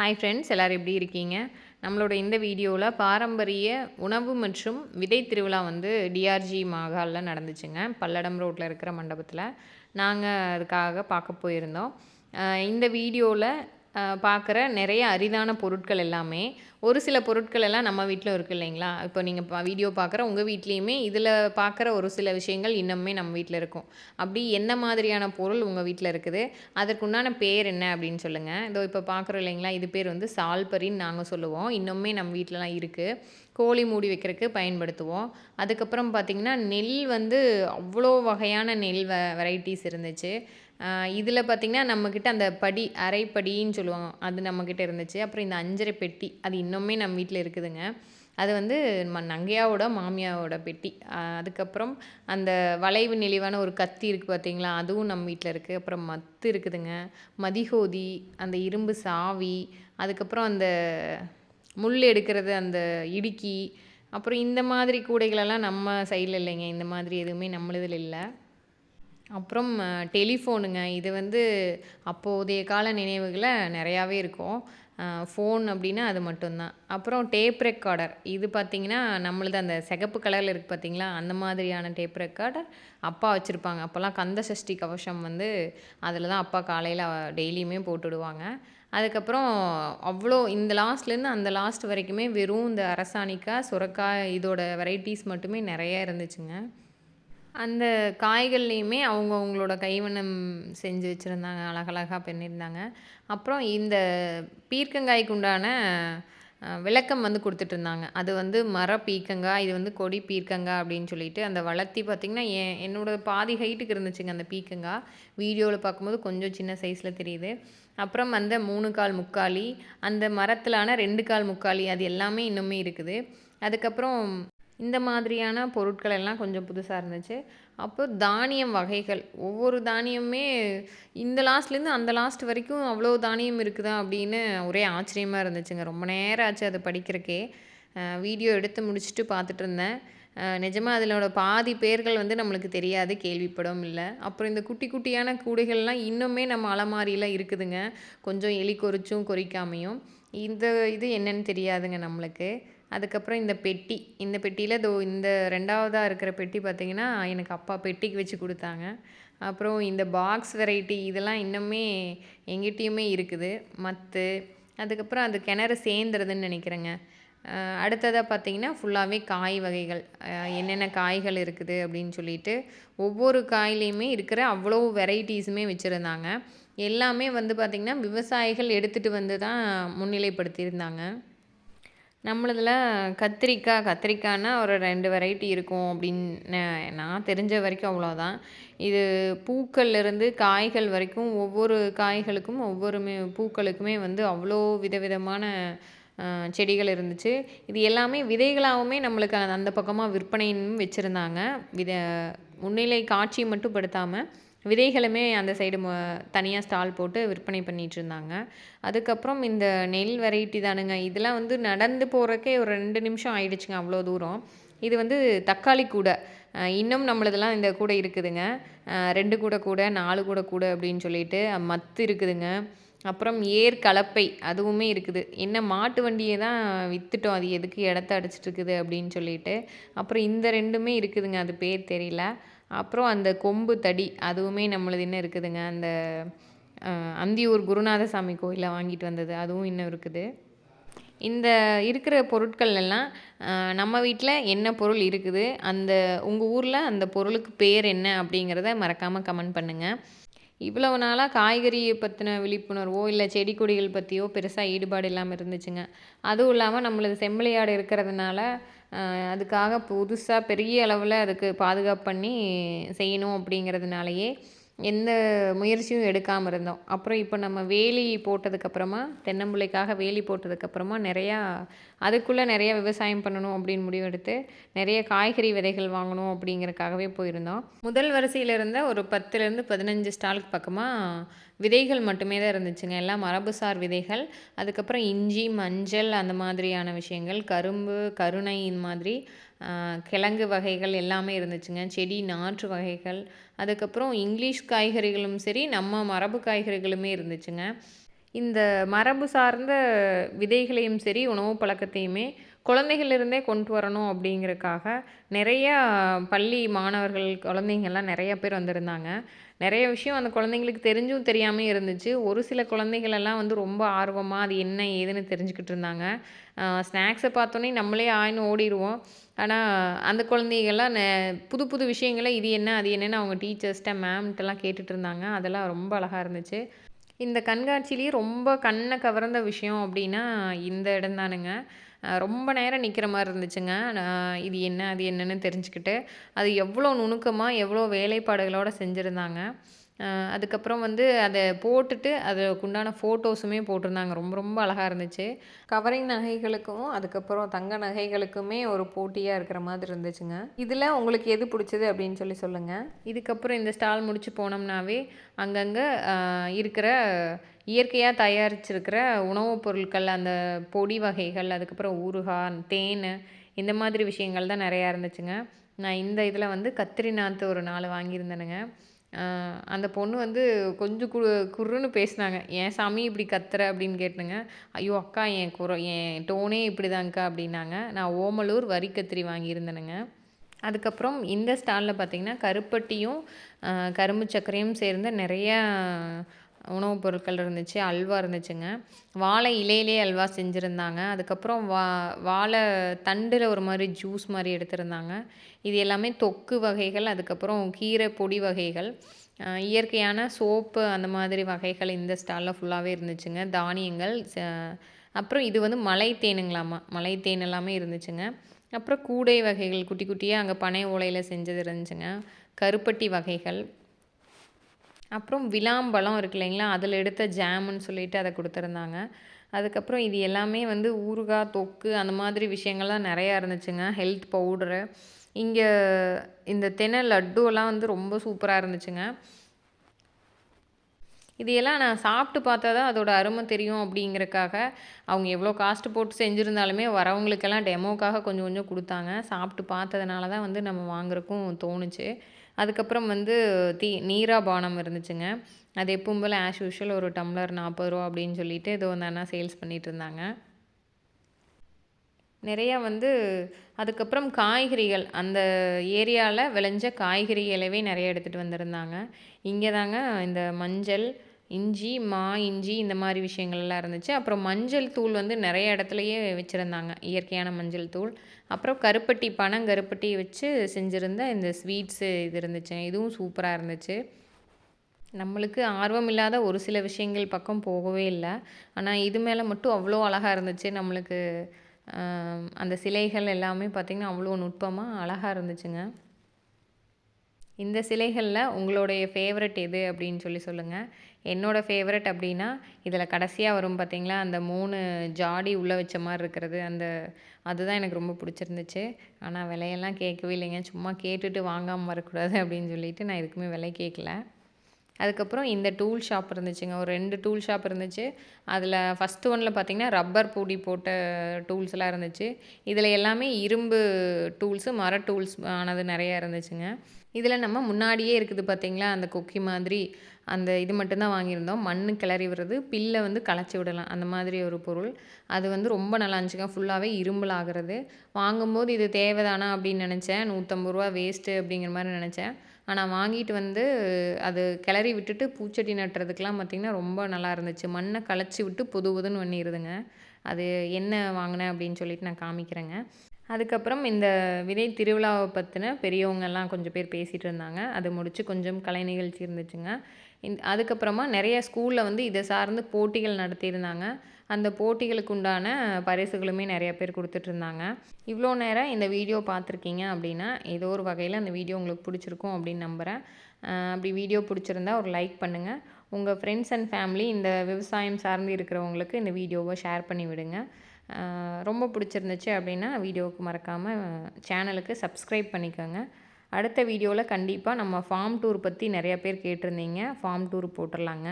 Hi friends எல்லோரும் எப்படி இருக்கீங்க? நம்மளோட இந்த வீடியோவில் பாரம்பரிய உணவு மற்றும் விதை திருவிழா வந்து டிஆர்ஜி மகாலில் நடந்துச்சுங்க. பல்லடம் ரோட்டில் இருக்கிற மண்டபத்தில். நாங்கள் அதுக்காக பார்க்க போயிருந்தோம். இந்த வீடியோவில் பார்க்குற நிறைய அரிதான பொருட்கள் எல்லாமே. ஒரு சில பொருட்கள் எல்லாம் நம்ம வீட்டில் இருக்குது இல்லைங்களா? இப்போ நீங்கள் வீடியோ பார்க்குற உங்கள் வீட்லேயுமே இதில் பார்க்குற ஒரு சில விஷயங்கள் இன்னுமே நம்ம வீட்டில் இருக்கும். அப்படி என்ன மாதிரியான பொருள் உங்கள் வீட்டில் இருக்குது? அதற்குண்டான பேர் என்ன அப்படின்னு சொல்லுங்கள் இதோ இப்போ பார்க்குறோம் இல்லைங்களா? இது பேர் வந்து சால்பரின்னு நாங்கள் சொல்லுவோம். இன்னுமே நம்ம வீட்டிலலாம் இருக்குது கோழி மூடி வைக்கிறதுக்கு பயன்படுத்துவோம். அதுக்கப்புறம் பார்த்திங்கன்னா நெல் வந்து அவ்வளோ வகையான நெல் வ வெரைட்டிஸ் இருந்துச்சு. இதில் பார்த்திங்கன்னா நம்மக்கிட்ட அந்த படி அரைப்படின்னு சொல்லுவாங்க. அது நம்மக்கிட்ட இருந்துச்சு. அப்புறம் இந்த அஞ்சரை பெட்டி அது இன்னுமே நம்ம வீட்டில் இருக்குதுங்க. அது வந்து நம்ம நங்கையாவோட மாமியாவோட பெட்டி. அதுக்கப்புறம் அந்த வளைவு நெளிவான ஒரு கத்தி இருக்குது பார்த்தீங்களா அதுவும் நம்ம வீட்டில் இருக்குது அப்புறம் மத்து இருக்குதுங்க. மதிகோதி அந்த இரும்பு சாவி அதுக்கப்புறம் அந்த முள் எடுக்கிறது அந்த இடுக்கி. அப்புறம் இந்த மாதிரி கூடைகளெல்லாம் நம்ம சைடில் இல்லைங்க. இந்த மாதிரி எதுவுமே நம்மளதில் இல்லை. அப்புறம் டெலிஃபோனுங்க. இது வந்து அப்போதைய கால நினைவுகளை நிறையாவே இருக்கும். ஃபோன் அப்படின்னா அது மட்டும்தான். அப்புறம் டேப் ரெக்கார்டர். இது பார்த்திங்கன்னா நம்மளது அந்த சிகப்பு கலரில் இருக்குது பார்த்தீங்களா? அந்த மாதிரியான டேப் ரெக்கார்டர் அப்பா வச்சுருப்பாங்க. அப்போல்லாம் கந்த சஷ்டி கவசம் வந்து அதில் தான் அப்பா காலையில் டெய்லியுமே போட்டுடுவாங்க அதுக்கப்புறம் அவ்வளோ இந்த லாஸ்ட்லேருந்து அந்த லாஸ்ட் வரைக்குமே வெறும் இந்த அரசாணிக்காய் சுரக்காய் இதோட வெரைட்டிஸ் மட்டுமே நிறைய இருந்துச்சுங்க. அந்த காய்கள்லேயுமே அவங்க அவங்களோட கைவண்ணம் செஞ்சு வச்சுருந்தாங்க அழகழகாக பண்ணியிருந்தாங்க. அப்புறம் இந்த பீர்க்கங்காய்க்கு உண்டான விளக்கம் வந்து கொடுத்துட்ருந்தாங்க. அது வந்து மர பீக்கங்காய் இது வந்து கொடி பீர்க்கங்காய் அப்படின்னு சொல்லிட்டு அந்த வளர்த்தி பார்த்திங்கன்னா என் என்னோட பாதி ஹைட்டுக்கு இருந்துச்சுங்க அந்த பீக்கங்காய் வீடியோவில் பார்க்கும்போது கொஞ்சம் சின்ன சைஸில் தெரியுது. அப்புறம் அந்த மூணு கால் முக்காலி அந்த மரத்திலான ரெண்டு கால் முக்காலி அது எல்லாமே இன்னுமே இருக்குது. அதுக்கப்புறம் இந்த மாதிரியான பொருட்கள் எல்லாம் கொஞ்சம் புதுசாக இருந்துச்சு. அப்போ தானியம் வகைகள். ஒவ்வொரு தானியமுமே இந்த லாஸ்ட்லேருந்து அந்த லாஸ்ட் வரைக்கும் அவ்வளோ தானியம் இருக்குதா அப்படின்னு ஒரே ஆச்சரியமாக இருந்துச்சுங்க. ரொம்ப நேரம் ஆச்சு அதை படிக்கிறக்கே. வீடியோ எடுத்து முடிச்சுட்டு பார்த்துட்டு இருந்தேன். நிஜமாக அதிலோட பாதி பேர்கள் வந்து நம்மளுக்கு தெரியாது கேள்விப்படவும் இல்லை. அப்புறம் இந்த குட்டி குட்டியான கூடைகள்லாம் இன்னுமே நம்ம அலமாரியில் இருக்குதுங்க. கொஞ்சம் எலி கொறிச்சும் கொறிக்காமையும். இந்த இது என்னன்னு தெரியாதுங்க நம்மளுக்கு. அதுக்கப்புறம் இந்த பெட்டி இந்த பெட்டியில் இதோ இந்த ரெண்டாவதாக இருக்கிற பெட்டி பார்த்திங்கன்னா எனக்கு அப்பா பெட்டிக்கு வச்சு கொடுத்தாங்க. அப்புறம் இந்த பாக்ஸ் வெரைட்டி இதெல்லாம் இன்னுமே எங்கிட்டேயுமே இருக்குது. மத்து அதுக்கப்புறம் அது கிணறு சேர்ந்துறதுன்னு நினைக்கிறேங்க. அடுத்ததாக பார்த்தீங்கன்னா ஃபுல்லாகவே காய் வகைகள் என்னென்ன காய்கள் இருக்குது அப்படின்னு சொல்லிட்டு ஒவ்வொரு காயிலையுமே இருக்கிற அவ்வளோ வெரைட்டிஸுமே வச்சுருந்தாங்க. எல்லாமே வந்து பார்த்திங்கன்னா விவசாயிகள் எடுத்துகிட்டு வந்து தான் முன்னிலைப்படுத்தியிருந்தாங்க. நம்மளதில் கத்திரிக்காய் கத்திரிக்காய்னா ஒரு ரெண்டு வெரைட்டி இருக்கும் அப்படின்னு நான் தெரிஞ்ச வரைக்கும் அவ்வளோதான் இது பூக்கள்லேருந்து காய்கள் வரைக்கும் ஒவ்வொரு காய்களுக்கும் ஒவ்வொரு பூக்களுக்குமே வந்து அவ்வளோ விதவிதமான செடிகள் இருந்துச்சு. இது எல்லாமே விதைகளாகவுமே நம்மளுக்கு அந்த- பக்கமாக விற்பனைன்னு வச்சுருந்தாங்க. வித முன்னிலை காட்சி மட்டும் படுத்தாமல் விதைகளுமே அந்த சைடு தனியாக ஸ்டால் போட்டு விற்பனை பண்ணிகிட்டு இருந்தாங்க. அதுக்கப்புறம் இந்த நெல் வெரைட்டி தானுங்க. இதெல்லாம் வந்து நடந்து போகிறக்கே ஒரு ரெண்டு நிமிஷம் ஆயிடுச்சுங்க அவ்வளோ தூரம். இது வந்து தக்காளி கூடை. இன்னும் நம்மளதெல்லாம் இந்த கூடை இருக்குதுங்க. ரெண்டு கூடை கூடை நாலு கூடை கூடை அப்படின்னு சொல்லிட்டு மத்து இருக்குதுங்க. அப்புறம் ஏர் கலப்பை அதுவுமே இருக்குது. என்ன மாட்டு வண்டியை தான் விற்றுட்டோம் அது எதுக்கு இடத்த அடிச்சிட்ருக்குது அப்படின்னு சொல்லிட்டு. அப்புறம் இந்த ரெண்டுமே இருக்குதுங்க. அது பேர் தெரியல. அப்புறம் அந்த கொம்பு தடி அதுவுமே நம்மளது இன்னும் இருக்குதுங்க? அந்த அந்தியூர் குருநாதசாமி கோயிலில் வாங்கிட்டு வந்தது அதுவும் இன்னும் இருக்குது. இந்த இருக்கிற பொருட்கள் எல்லாம் நம்ம வீட்டில் என்ன பொருள் இருக்குது அந்த உங்கள் ஊரில் அந்த பொருளுக்கு பேர் என்ன அப்படிங்கிறத மறக்காமல் கமெண்ட் பண்ணுங்கள் இவ்வளவு நாளாக காய்கறியை பற்றின விழிப்புணர்வோ இல்லை செடி கொடிகள் பற்றியோ பெருசாக ஈடுபாடு இல்லாமல் இருந்துச்சுங்க. அதுவும் இல்லாமல் நம்மளது செம்மலையாடு இருக்கிறதுனால அதுக்காக புதுசாக பெரிய அளவில் அதுக்கு பாதுகாப்பு பண்ணி செய்யணும் அப்படிங்கிறதுனாலயே எந்த முயற்சியும் எடுக்காமல் இருந்தோம். அப்புறம் இப்போ நம்ம வேலி போட்டதுக்கப்புறமா தென்னம்பிள்ளைக்காக வேலி போட்டதுக்கப்புறமா நிறையா அதுக்குள்ளே நிறையா விவசாயம் பண்ணணும் அப்படின்னு முடிவெடுத்து நிறைய காய்கறி விதைகள் வாங்கணும் அப்படிங்கிறக்காகவே போயிருந்தோம். முதல் வரிசையில் இருந்த ஒரு பத்துலேருந்து பதினஞ்சு ஸ்டாலுக்கு பக்கமாக விதைகள் மட்டுமே தான் இருந்துச்சுங்க. எல்லாம் மரபுசார் விதைகள். அதுக்கப்புறம் இஞ்சி மஞ்சள் அந்த மாதிரியான விஷயங்கள் கரும்பு கருணை இந்த மாதிரி கிழங்கு வகைகள் எல்லாமே இருந்துச்சுங்க. செடி நாற்று வகைகள். அதுக்கப்புறம் இங்கிலீஷ் காய்கறிகளும் சரி நம்ம மரபு காய்கறிகளுமே இருந்துச்சுங்க. இந்த மரபு சார்ந்த விதைகளையும் சரி உணவு பழக்கத்தையுமே குழந்தைகளிருந்தே கொண்டு வரணும் அப்படிங்கிறதுக்காக நிறையா பள்ளி மாணவர்கள் குழந்தைங்கள்லாம் நிறைய பேர் வந்திருந்தாங்க. நிறைய விஷயம் அந்த குழந்தைங்களுக்கு தெரிஞ்சும் தெரியாமல் இருந்துச்சு. ஒரு சில குழந்தைகளெல்லாம் வந்து ரொம்ப ஆர்வமாக அது என்ன ஏதுன்னு தெரிஞ்சுக்கிட்டு இருந்தாங்க. ஸ்நாக்ஸை பார்த்தோன்னே நம்மளே ஆயின்னு ஓடிடுவோம். ஆனால் அந்த குழந்தைகள்லாம் நெ புது புது விஷயங்களை இது என்ன அது என்னென்னு அவங்க டீச்சர்ஸ்கிட்ட மேம்கிட்டலாம் கேட்டுட்ருந்தாங்க அதெல்லாம் ரொம்ப அழகாக இருந்துச்சு. இந்த கண்காட்சியிலேயே ரொம்ப கண்ணை கவர்ந்த விஷயம் அப்படின்னா இந்த இடம் தானுங்க. ரொம்ப நேரம் நிற்கிற மாதிரி இருந்துச்சுங்க. இது என்ன அது என்னன்னு தெரிஞ்சுக்கிட்டு அது எவ்வளோ நுணுக்கமாக எவ்வளோ வேலைப்பாடுகளோடு செஞ்சுருந்தாங்க. அதுக்கப்புறம் வந்து அதை போட்டுட்டு அதுக்கு உண்டான ஃபோட்டோஸுமே போட்டிருந்தாங்க. ரொம்ப ரொம்ப அழகாக இருந்துச்சு. கவரிங் நகைகளுக்கும் அதுக்கப்புறம் தங்க நகைகளுக்குமே ஒரு போட்டியாக இருக்கிற மாதிரி இருந்துச்சுங்க. இதில் உங்களுக்கு எது பிடிச்சது அப்படின்னு சொல்லி சொல்லுங்கள் இதுக்கப்புறம் இந்த ஸ்டால் முடிச்சு போனோம்னாவே அங்கங்கே இருக்கிற இயற்கையாக தயாரிச்சிருக்கிற உணவுப் பொருட்கள் அந்த பொடி வகைகள் அதுக்கப்புறம் ஊறுகாய் தேன் இந்த மாதிரி விஷயங்கள் தான் நிறையா இருந்துச்சுங்க. நான் இந்த இதில் வந்து கத்திரி நாற்று ஒரு நாலு வாங்கியிருந்தேனுங்க. அந்த பொண்ணு வந்து கொஞ்சம் கு குர்ருன்னு பேசினாங்க. ஏன் சாமி இப்படி கத்துற? அப்படின்னு கேட்டுங்க. ஐயோ அக்கா என் குர என் டோனே இப்படி தான்க்கா அப்படின்னாங்க. நான் ஓமலூர் வரி கத்திரி வாங்கியிருந்தேனுங்க. அதுக்கப்புறம் இந்த ஸ்டாலில் பார்த்திங்கன்னா கருப்பட்டியும் கரும்பு சர்க்கரையும் சேர்ந்த நிறையா உணவுப் பொருட்கள் இருந்துச்சு அல்வா இருந்துச்சுங்க. வாழை இலையிலே அல்வா செஞ்சுருந்தாங்க. அதுக்கப்புறம் வா வாழை தண்டில் ஒரு மாதிரி ஜூஸ் மாதிரி எடுத்திருந்தாங்க. இது எல்லாமே தொக்கு வகைகள் அதுக்கப்புறம் கீரை பொடி வகைகள். இயற்கையான சோப்பு அந்த மாதிரி வகைகள் இந்த ஸ்டாலில் ஃபுல்லாகவே இருந்துச்சுங்க. தானியங்கள் அப்புறம் இது வந்து மலை தேனுங்களாமா மலை தேன் எல்லாமே இருந்துச்சுங்க. அப்புறம் கூடை வகைகள் குட்டி குட்டியாக அங்கே பனை ஓலையில் செஞ்சது இருந்துச்சுங்க. கருப்பட்டி வகைகள். அப்புறம் விளாம்பழம் இருக்கு இல்லைங்களா? அதில் எடுத்த ஜாமுன்னு சொல்லிட்டு அதை கொடுத்துருந்தாங்க. அதுக்கப்புறம் இது எல்லாமே வந்து ஊறுகாய் தொக்கு அந்த மாதிரி விஷயங்கள்லாம் நிறையா இருந்துச்சுங்க. ஹெல்த் பவுடரு இங்கே இந்த தென்னை லட்டுவெல்லாம் வந்து ரொம்ப சூப்பராக இருந்துச்சுங்க. இதையெல்லாம் நான் சாப்பிட்டு பார்த்தா தான் அதோட அருமை தெரியும் அப்படிங்கிறக்காக அவங்க எவ்வளோ காஸ்ட்டு போட்டு செஞ்சுருந்தாலுமே வரவங்களுக்கெல்லாம் டெமோக்காக கொஞ்சம் கொஞ்சம் கொடுத்தாங்க. சாப்பிட்டு பார்த்ததுனால தான் வந்து நம்ம வாங்குறக்கும் தோணுச்சு. அதுக்கப்புறம் வந்து தீ நீரா பானம் இருந்துச்சுங்க. அது எப்பவும் போல் ஆஸ் யூஷுவல் ஒரு டம்ளர் நாற்பது ரூபா அப்படின்னு சொல்லிட்டு ஏதோ வந்து அண்ணா சேல்ஸ் பண்ணிகிட்டு இருந்தாங்க. நிறையா வந்து அதுக்கப்புறம் காய்கறிகள் அந்த ஏரியாவில் விளைஞ்ச காய்கறிகளவே நிறைய எடுத்துகிட்டு வந்திருந்தாங்க. இங்கே தாங்க இந்த மஞ்சள் இஞ்சி மா இஞ்சி இந்த மாதிரி விஷயங்கள்லாம் இருந்துச்சு. அப்புறம் மஞ்சள் தூள் வந்து நிறைய இடத்துலையே வச்சுருந்தாங்க. இயற்கையான மஞ்சள் தூள். அப்புறம் கருப்பட்டி பனங்கருப்பட்டி வச்சு செஞ்சுருந்த இந்த ஸ்வீட்ஸு இது இருந்துச்சு. இதுவும் சூப்பராக இருந்துச்சு. நம்மளுக்கு ஆர்வம் இல்லாத ஒரு சில விஷயங்கள் பக்கம் போகவே இல்லை. ஆனால் இது மேலே மட்டும் அவ்வளோ அழகாக இருந்துச்சு. நம்மளுக்கு அந்த சிலைகள் எல்லாமே பார்த்திங்கன்னா அவ்வளோ நுட்பமாக அழகாக இருந்துச்சுங்க. இந்த சிலைகளில் உங்களுடைய ஃபேவரட் எது அப்படின்னு சொல்லி சொல்லுங்கள் என்னோடய ஃபேவரட் அப்படின்னா இதில் கடைசியாக வரும் பார்த்திங்களா அந்த மூணு ஜாடி உள்ளே வச்ச மாதிரி இருக்கிறது அந்த அதுதான் எனக்கு ரொம்ப பிடிச்சிருந்துச்சு. ஆனால் விலையெல்லாம் கேட்கவே இல்லைங்க. சும்மா கேட்டுட்டு வாங்காமல் வரக்கூடாது அப்படின்னு சொல்லிட்டு நான் எதுக்குமே விலை கேட்கல. அதுக்கப்புறம் இந்த டூல் ஷாப் இருந்துச்சுங்க. ஒரு ரெண்டு டூல் ஷாப் இருந்துச்சு. அதில் ஃபஸ்ட்டு ஒன்றில் பார்த்திங்கன்னா ரப்பர் பூடி போட்ட டூல்ஸ்லாம் இருந்துச்சு. இதில் எல்லாமே இரும்பு டூல்ஸு மர டூல்ஸ் ஆனது நிறையா இருந்துச்சுங்க. இதில் நம்ம முன்னாடியே இருக்குது பார்த்திங்களா? அந்த கொக்கி மாதிரி அந்த இது மட்டும்தான் வாங்கியிருந்தோம். மண் கிளறி விடுறது பில்லை வந்து களைச்சி விடலாம். அந்த மாதிரி ஒரு பொருள். அது வந்து ரொம்ப நல்லா இருந்துச்சுங்க. ஃபுல்லாகவே இரும்பல் ஆகிறது. வாங்கும்போது இது தேவைதானா அப்படின்னு நினச்சேன். நூற்றம்பது ரூபா வேஸ்ட்டு அப்படிங்கிற மாதிரி நினச்சேன். ஆனால் வாங்கிட்டு வந்து அது கிளறி விட்டுட்டு பூச்செடி நட்டுறதுக்கெலாம் பார்த்திங்கன்னா ரொம்ப நல்லா இருந்துச்சு. மண்ணை களைச்சி விட்டு புது புதுன்னு பண்ணிடுதுங்க. அது என்ன வாங்கினேன் அப்படின்னு சொல்லிட்டு நான் காமிக்கிறேங்க. அதுக்கப்புறம் இந்த விதை திருவிழாவை பற்றின பெரியவங்கெல்லாம் கொஞ்சம் பேர் பேசிகிட்டு இருந்தாங்க அது முடித்து கொஞ்சம் கலை நிகழ்ச்சி இருந்துச்சுங்க. இந் அதுக்கப்புறமா நிறைய ஸ்கூலில் வந்து இதை சார்ந்து போட்டிகள் நடத்தியிருந்தாங்க. அந்த போட்டிகளுக்கு உண்டான பரிசுகளுமே நிறைய பேர் கொடுத்துட்ருந்தாங்க இவ்வளோ நேரம் இந்த வீடியோ பார்த்துருக்கீங்க அப்படின்னா ஏதோ ஒரு வகையில் அந்த வீடியோ உங்களுக்கு பிடிச்சிருக்கும் அப்படின்னு நம்புகிறேன் அப்படி வீடியோ பிடிச்சிருந்தா ஒரு லைக் பண்ணுங்கள் உங்கள் ஃப்ரெண்ட்ஸ் அண்ட் ஃபேமிலி இந்த விவசாயம் சார்ந்து இருக்கிறவங்களுக்கு இந்த வீடியோவை ஷேர் பண்ணி விடுங்க. ரொம்ப பிடிச்சிருந்துச்சு அப்படின்னா வீடியோவுக்கு மறக்காமல் சேனலுக்கு சப்ஸ்கிரைப் பண்ணிக்கோங்க. அடுத்த வீடியோவில் கண்டிப்பாக நம்ம ஃபார்ம் டூர் பற்றி நிறையா பேர் கேட்டிருந்தீங்க. Farm tour போட்டுடலாங்க.